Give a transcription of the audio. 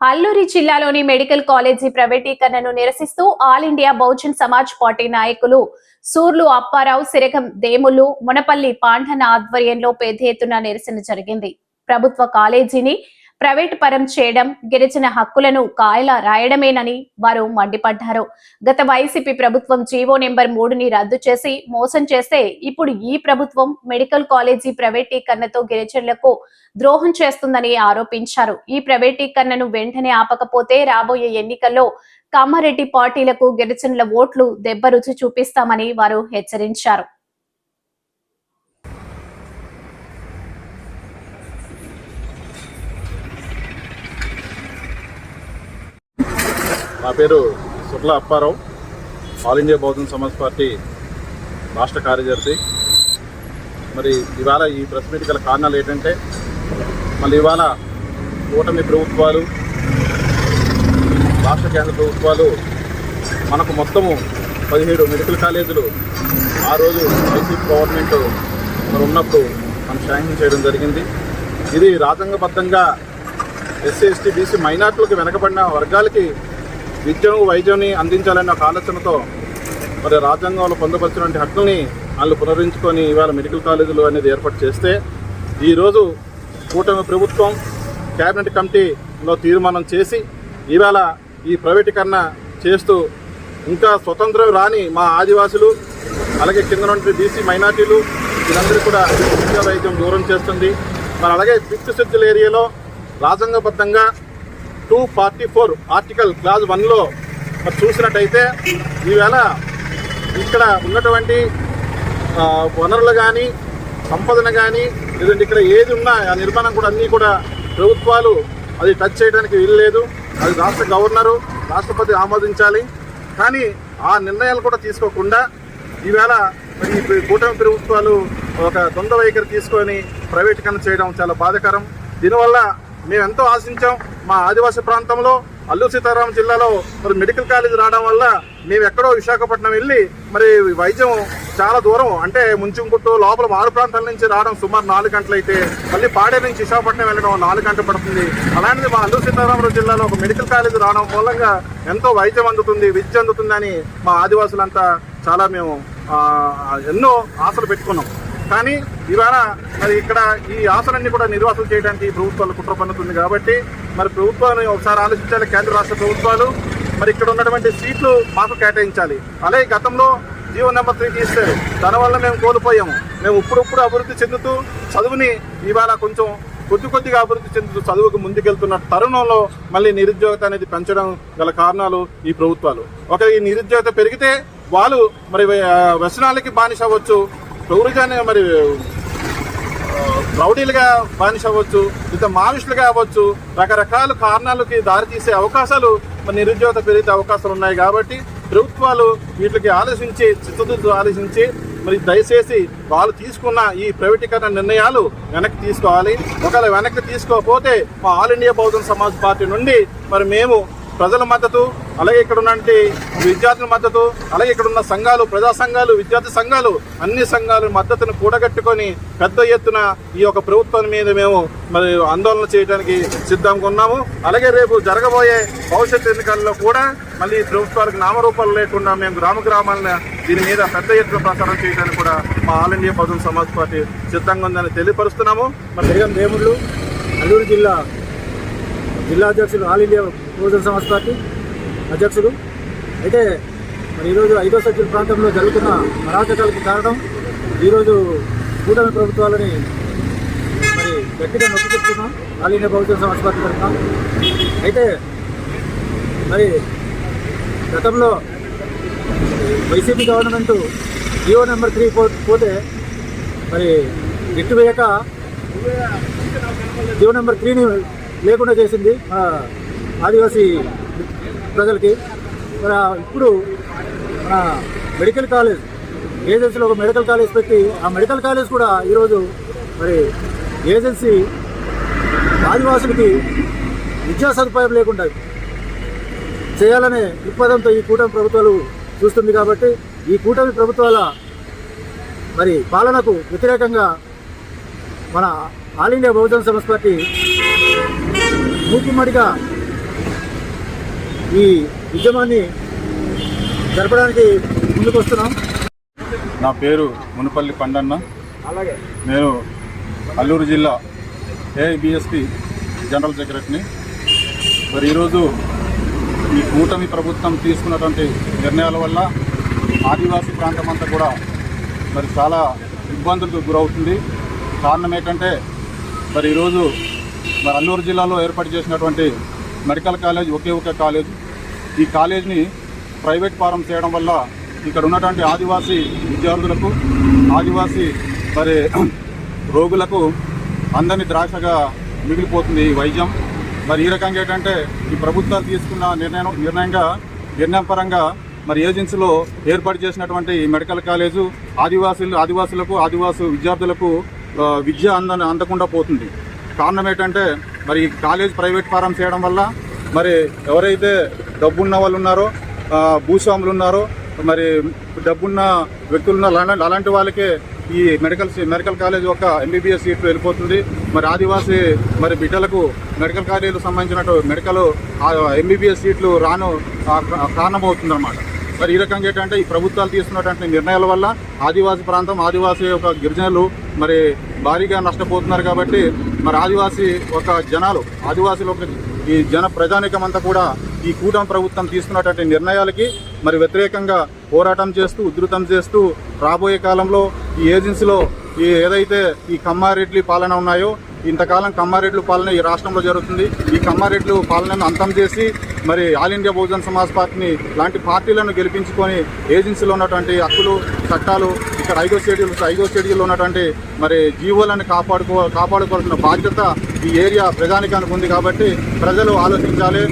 అల్లూరి జిల్లాలోని medical college ప్రైవేటీకరణను నిరసిస్తూ all India Bahujan Samaj party నాయకులు సూర్లు అప్పారావు సిరగం దేములు మునపల్లి పాండన ఆధ్వర్యంలో పెద్ద ఎత్తున నిరసన జరిగింది. ప్రభుత్వ కాలేజీని ప్రైవేట్ పరం చేయడం గిరిజన హక్కులను కాయలా రాయడమేనని వారు మండిపడ్డారు. గత వైసీపీ ప్రభుత్వం జీవో నెంబర్ మూడుని రద్దు చేసి మోసం చేస్తే ఇప్పుడు ఈ ప్రభుత్వం మెడికల్ కాలేజీ ప్రైవేటీకరణతో గిరిజనులకు ద్రోహం చేస్తుందని ఆరోపించారు. ఈ ప్రైవేటీకరణను వెంటనే ఆపకపోతే రాబోయే ఎన్నికల్లో కామారెడ్డి పార్టీలకు గిరిజనుల ఓట్లు దెబ్బ రుచి చూపిస్తామని వారు హెచ్చరించారు. నా పేరు Surla Apparao. All India Bahujan Samaj party రాష్ట్ర కార్యదర్శి. మరి ఇవాళ ఈ ప్రెస్ మీట్ గల కారణాలు ఏంటంటే మళ్ళీ ఇవాళ కూటమి ప్రభుత్వాలు రాష్ట్ర కేంద్ర ప్రభుత్వాలు మనకు మొత్తము పదిహేడు మెడికల్ కాలేజీలు ఆ రోజు వైసీపీ గవర్నమెంట్ మరి ఉన్నప్పుడు మనం శాంక్షన్ చేయడం జరిగింది. ఇది రాజ్యాంగబద్ధంగా ఎస్సీ ఎస్టీ బీసీ మైనార్టీలకు వెనకబడిన వర్గాలకి విద్యను వైద్యాన్ని అందించాలనే ఒక ఆలోచనతో మరి రాజ్యాంగంలో పొందపరిచినటువంటి హక్కుల్ని వాళ్ళు పునరుంచుకొని ఇవాళ మెడికల్ కాలేజీలు అనేది ఏర్పాటు చేస్తే ఈరోజు కూటమి ప్రభుత్వం కేబినెట్ కమిటీలో తీర్మానం చేసి ఇవాళ ఈ ప్రైవేటీకరణ చేస్తూ ఇంకా స్వతంత్రం రాని మా ఆదివాసులు అలాగే కింద నుండి బీసీ మైనార్టీలు వీళ్ళందరూ కూడా విద్యా వైద్యం దూరం చేస్తుంది. మరి అలాగే పిక్కు సిద్ధుల ఏరియాలో రాజ్యాంగబద్ధంగా two forty four article clause వన్లో మరి చూసినట్టయితే ఈవేళ ఇక్కడ ఉన్నటువంటి వనరులు కానీ సంపదన కానీ లేదంటే ఇక్కడ ఏది ఉన్నా ఆ నిర్మాణం కూడా అన్నీ కూడా ప్రభుత్వాలు అది టచ్ చేయడానికి వీల్లేదు అది రాష్ట్ర గవర్నరు రాష్ట్రపతి ఆమోదించాలి. కానీ ఆ నిర్ణయాలు కూడా తీసుకోకుండా ఈవేళ మరి ఈ కూటమి ప్రభుత్వాలు ఒక ద్వంద్వ వైఖరి తీసుకొని ప్రైవేటీకరణ చేయడం చాలా బాధకరం. దీనివల్ల మేము ఎంతో ఆశించాం మా ఆదివాసీ ప్రాంతంలో అల్లూరు సీతారాం జిల్లాలో మరి మెడికల్ కాలేజ్ రావడం వల్ల మేము ఎక్కడో విశాఖపట్నం వెళ్ళి మరి వైద్యం చాలా దూరం అంటే ముంచుంకుట్టు లోపల మారు ప్రాంతాల నుంచి రావడం సుమారు నాలుగు గంటలైతే మళ్ళీ పాడే నుంచి విశాఖపట్నం వెళ్ళడం నాలుగు గంటలు పడుతుంది. అలాంటిది మా అల్లూరు సీతారామరావు జిల్లాలో ఒక మెడికల్ కాలేజ్ రావడం మూలంగా ఎంతో వైద్యం అందుతుంది విద్య అందుతుందని మా ఆదివాసులంతా చాలా మేము ఎన్నో ఆశలు పెట్టుకున్నాం. కానీ ఇవాళ మరి ఇక్కడ ఈ ఆశలన్నీ కూడా నిర్వాసం చేయడానికి ఈ ప్రభుత్వాలు కుట్ర పన్నుతుంది కాబట్టి మరి ప్రభుత్వాన్ని ఒకసారి ఆలోచించాలి కేంద్ర రాష్ట్ర ప్రభుత్వాలు. మరి ఇక్కడ ఉన్నటువంటి సీట్లు మాకు కేటాయించాలి. అలాగే గతంలో జీవో నెంబర్ త్రీ తీస్తారు దానివల్ల మేము కోల్పోయాము. మేము ఇప్పుడప్పుడు అభివృద్ధి చెందుతూ చదువుని ఇవాళ కొంచెం కొద్ది కొద్దిగా అభివృద్ధి చెందుతూ చదువుకు ముందుకెళ్తున్న తరుణంలో మళ్ళీ నిరుద్యోగత అనేది పెంచడం గల కారణాలు ఈ ప్రభుత్వాలు. ఒక ఈ నిరుద్యోగత పెరిగితే వాళ్ళు మరి వ్యసనాలకి బానిస అవ్వచ్చు. టూరిజాన్ని మరి రౌడీలుగా బానిస అవ్వచ్చు లేదా మావిష్లుగా అవ్వచ్చు రకరకాల కారణాలకి దారితీసే అవకాశాలు మరి నిరుద్యోగత పెరిగే అవకాశాలు ఉన్నాయి కాబట్టి ప్రభుత్వాలు వీటికి ఆలోచించి చిత్తశుద్ధి ఆలోచించి మరి దయచేసి వాళ్ళు తీసుకున్న ఈ ప్రైవేటీకరణ నిర్ణయాలు వెనక్కి తీసుకోవాలి. ఒకవేళ వెనక్కి తీసుకోకపోతే మా all India Bahujan Samaj party నుండి మరి మేము ప్రజల మద్దతు అలాగే ఇక్కడ ఉన్నటువంటి విద్యార్థుల మద్దతు అలాగే ఇక్కడ ఉన్న సంఘాలు ప్రజా సంఘాలు విద్యార్థి సంఘాలు అన్ని సంఘాల మద్దతును కూడగట్టుకొని పెద్ద ఎత్తున ఈ యొక్క ప్రభుత్వం మీద మేము మరి ఆందోళన చేయడానికి సిద్ధంగా ఉన్నాము. అలాగే రేపు జరగబోయే భవిష్యత్ ఎన్నికల్లో కూడా మళ్ళీ ప్రభుత్వాలకు నామరూపాలు లేకుండా మేము గ్రామ గ్రామాలను దీని మీద పెద్ద ఎత్తున ప్రచారం చేయడానికి కూడా మా all India Bahujan Samaj party సిద్ధంగా ఉందని తెలియపరుస్తున్నాము. మరి జగన్ దేవుళ్ళు అల్లూరు జిల్లా జిల్లా అధ్యక్షులు all India Bahujan Samaj party అధ్యక్షుడు. అయితే మరి ఈరోజు ఐదో సభ్యుల ప్రాంతంలో జరుగుతున్న అరాచకాలకు కారణం ఈరోజు కూటమి ప్రభుత్వాలని మరి గట్టిగా నొక్కి చెప్తున్నాం all India Bahujan Samaj party తరఫున. అయితే మరి గతంలో YCP government G O number three పో పోతే మరి గిట్టు వేయక జియో నెంబర్ త్రీని లేకుండా చేసింది ఆదివాసీ ప్రజలకి. మరి ఇప్పుడు మన మెడికల్ కాలేజ్ ఏజెన్సీలో ఒక మెడికల్ కాలేజ్ పెట్టి ఆ మెడికల్ కాలేజ్ కూడా ఈరోజు మరి ఏజెన్సీ ఆదివాసులకి విద్యా సదుపాయం లేకుండా చేయాలనే దృక్పథంతో ఈ కూటమి ప్రభుత్వాలు చూస్తుంది కాబట్టి ఈ కూటమి ప్రభుత్వాల మరి పాలనకు వ్యతిరేకంగా మన all India Bahujan Samaj party మూకుమ్మడిగా ఈ ఉద్యమాన్ని జరపడానికి ముందుకు వస్తున్నాం నా పేరు మునుపల్లి పండన్న. అలాగే. నేను అల్లూరు జిల్లా ఏఐబిఎస్పి జనరల్ సెక్రటరీని. మరి ఈరోజు ఈ కూటమి ప్రభుత్వం తీసుకున్నటువంటి నిర్ణయాల వల్ల ఆదివాసీ ప్రాంతం అంతా కూడా మరి చాలా ఇబ్బందులకు గురవుతుంది. కారణం ఏంటంటే మరి ఈరోజు మరి అల్లూరు జిల్లాలో ఏర్పాటు చేసినటువంటి మెడికల్ కాలేజ్ ఒకే ఒక కాలేజ్. ఈ కాలేజ్ని ప్రైవేట్ ఫారం చేయడం వల్ల ఇక్కడ ఉన్నటువంటి ఆదివాసీ విద్యార్థులకు ఆదివాసీ మరి రోగులకు అందని ద్రాక్షగా మిగిలిపోతుంది ఈ వైద్యం. మరి ఈ రకంగా ఏంటంటే ఈ ప్రభుత్వాలు తీసుకున్న నిర్ణయం నిర్ణయంగా నిర్ణయం పరంగా మరి ఏజెన్సీలో ఏర్పాటు చేసినటువంటి ఈ మెడికల్ కాలేజు ఆదివాసీలు ఆదివాసులకు ఆదివాసు విద్యార్థులకు విద్య అంద అందకుండా పోతుంది. కారణం ఏంటంటే మరి కాలేజ్ ప్రైవేట్ ఫారం చేయడం వల్ల మరి ఎవరైతే డబ్బున్న వాళ్ళు ఉన్నారో భూస్వాములు ఉన్నారో మరి డబ్బున్న వ్యక్తులు ఉన్నారు అలాంటి వాళ్ళకే ఈ మెడికల్ సీ- మెడికల్ కాలేజ్ ఒక ఎంబీబీఎస్ సీట్లు వెళ్ళిపోతుంది. మరి ఆదివాసీ మరి బిడ్డలకు మెడికల్ కాలేజీలకు సంబంధించినట్టు మెడికల్ ఎంబీబీఎస్ సీట్లు రాను ఆ, కారణమవుతుంది మరి ఈ రకంగా ఏంటంటే ఈ ప్రభుత్వాలు తీసుకున్నటువంటి నిర్ణయాల వల్ల ఆదివాసీ ప్రాంతం ఆదివాసీ యొక్క గిరిజనులు మరి భారీగా నష్టపోతున్నారు కాబట్టి మరి ఆదివాసీ ఒక జనాలు ఆదివాసీలు ఒక ఈ జన ప్రజానికం అంతా కూడా ఈ కూటమి ప్రభుత్వం తీసుకున్నటువంటి నిర్ణయాలకి మరి వ్యతిరేకంగా పోరాటం చేస్తూ ఉధృతం చేస్తూ రాబోయే కాలంలో ఈ ఏజెన్సీలో ఈ ఏదైతే ఈ కమ్మారెడ్లి పాలన ఉన్నాయో ఇంతకాలం కమ్మారెడ్లు పాలన ఈ రాష్ట్రంలో జరుగుతుంది. ఈ కమ్మారెడ్లు పాలనను అంతం చేసి మరి ఆల్ ఇండియా బహుజన్ సమాజ్ పార్టీని లాంటి పార్టీలను గెలిపించుకొని ఏజెన్సీలో ఉన్నటువంటి హక్కులు చట్టాలు ఇక్కడ ఐదో షెడ్యూల్ ఐదో స్టేడియంలో ఉన్నటువంటి మరి జీవోలను కాపాడుకో కాపాడుకోవాల్సిన బాధ్యత ఈ ఏరియా ప్రజానికానికి ఉంది కాబట్టి ప్రజలు ఆలోచించాలి.